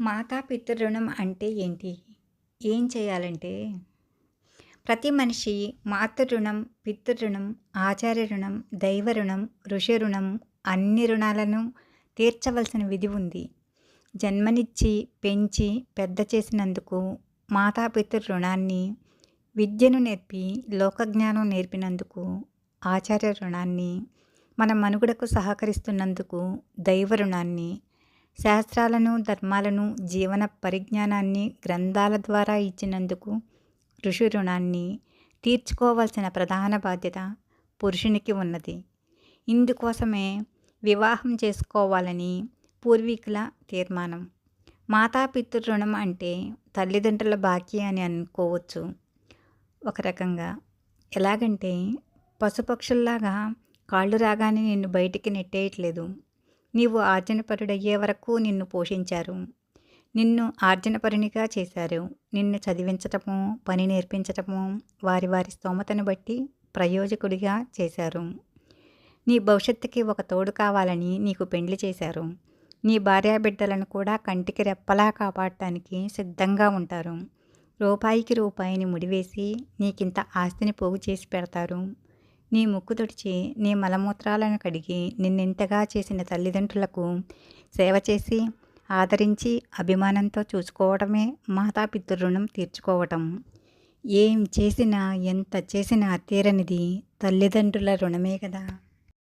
మాతాపితృ రుణం అంటే ఏంటి? ఏం చేయాలంటే ప్రతి మనిషి మాతృణం పితృణం ఆచార్య రుణం దైవ రుణం ఋషి రుణం అన్ని రుణాలను తీర్చవలసిన విధి ఉంది. జన్మనిచ్చి పెంచి పెద్ద చేసినందుకు మాతాపితృ రుణాన్ని విద్యను నేర్పి లోకజ్ఞానం నేర్పినందుకు ఆచార్య రుణాన్ని మన మనుగడకు సహకరిస్తున్నందుకు దైవ రుణాన్ని శాస్త్రాలను ధర్మాలను జీవన పరిజ్ఞానాన్ని గ్రంథాల ద్వారా ఇచ్చినందుకు ఋషి రుణాన్ని తీర్చుకోవాల్సిన ప్రధాన బాధ్యత పురుషునికి ఉన్నది. ఇందుకోసమే వివాహం చేసుకోవాలని పూర్వీకుల తీర్మానం. మాతాపితృ రుణం అంటే తల్లిదండ్రుల బాకీ అని అనుకోవచ్చు. ఒక రకంగా ఎలాగంటే పశుపక్షుల్లాగా కాళ్ళు రాగానే నిన్ను బయటికి నెట్టేయట్లేదు. నీవు ఆర్జనపరుడయ్యే వరకు నిన్ను పోషించారు. నిన్ను ఆర్జనపరునిగా చేశారు. నిన్ను చదివించటము పని నేర్పించటము వారి వారి స్తోమతను బట్టి ప్రయోజకుడిగా చేశారు. నీ భవిష్యత్తుకి ఒక తోడు కావాలని నీకు పెండ్లి చేశారు. నీ భార్యాబిడ్డలను కూడా కంటికి రెప్పలా కాపాడటానికి సిద్ధంగా ఉంటారు. రూపాయికి రూపాయిని ముడివేసి నీకింత ఆస్తిని పోగు చేసి పెడతారు. నీ ముక్కు తుడిచి నీ మలమూత్రాలను కడిగి నిన్నింతగా చేసిన తల్లిదండ్రులకు సేవ చేసి ఆదరించి అభిమానంతో చూసుకోవడమే మాతాపితృ రుణం తీర్చుకోవటం. ఏం చేసినా ఎంత చేసినా తీరనిది తల్లిదండ్రుల రుణమే కదా.